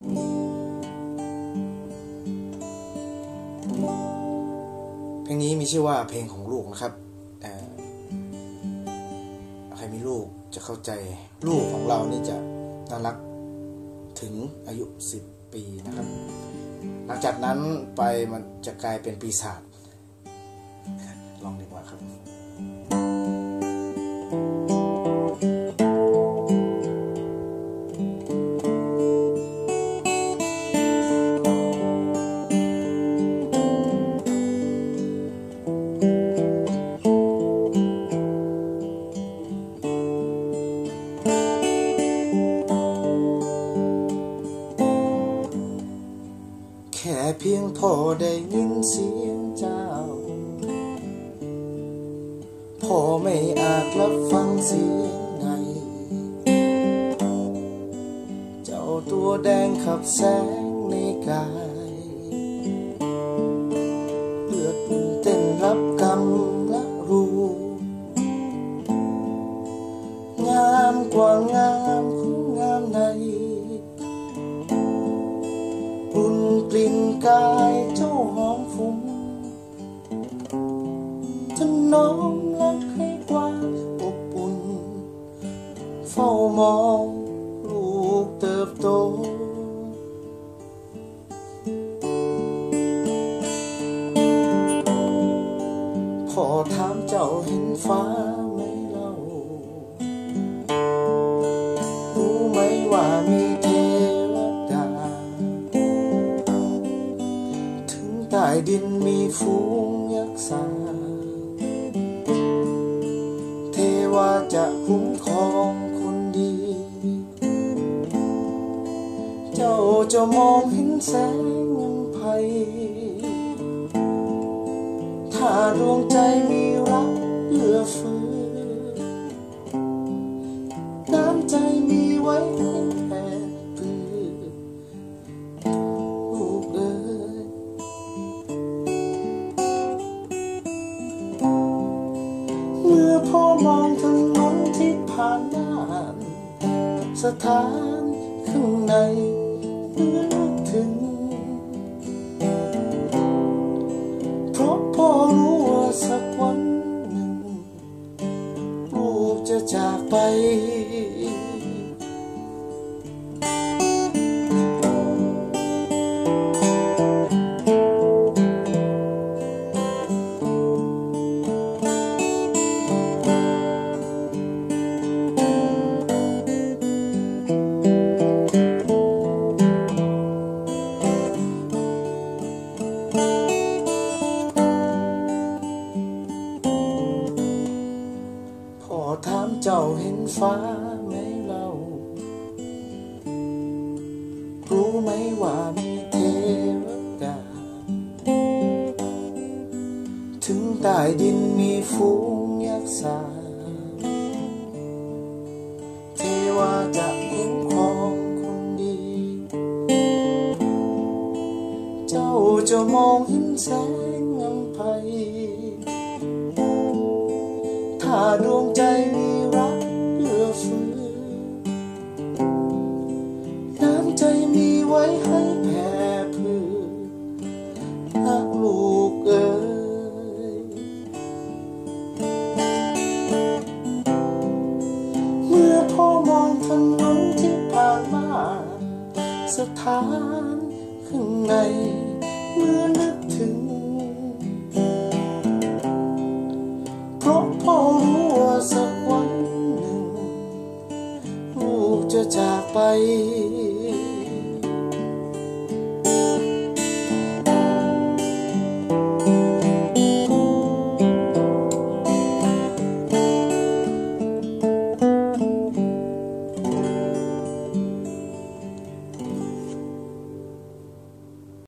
เพลงนี้มีชื่อว่าเพลงของลูกนะครับใครมีลูกจะเข้าใจลูกของเรานี่จะน่ารักถึงอายุ 10 ปีนะครับ หลังจากนั้นไปมันจะกลายเป็นปีศาจ เพียงพอได้ยินเสียงเจ้าพอไม่อาจรับฟังเสียงในเจ้าตัวแดงขับแสงในกาย กายเจ้าหอมฟุ้งจะน้อมรักให้กว้างอบอุ่นเฝ้ามองลูกเติบโตพอถามเจ้าเห็นฟ้า ฝูงยักษ์สาเทวาจะคุ้มครองคนดี เจ้าจะมองเห็นแสงเงินภัย ถ้าดวงใจมี สถานข้างในเมื่อถึง เจ้าเห็นฟ้าไหมเล่ารู้ไหมว่ามีเทวดา ถึงใต้ดินมีฝูงยักษ์สาเทวาจะคุ้มครองคนดี เจ้าจะมองเห็นแสงอำไพถ้าดวงใจ สถานข้างในเมื่อนึกถึง เพราะพ่อรู้ว่าสักวันหนึ่ง ลูกจะจากไป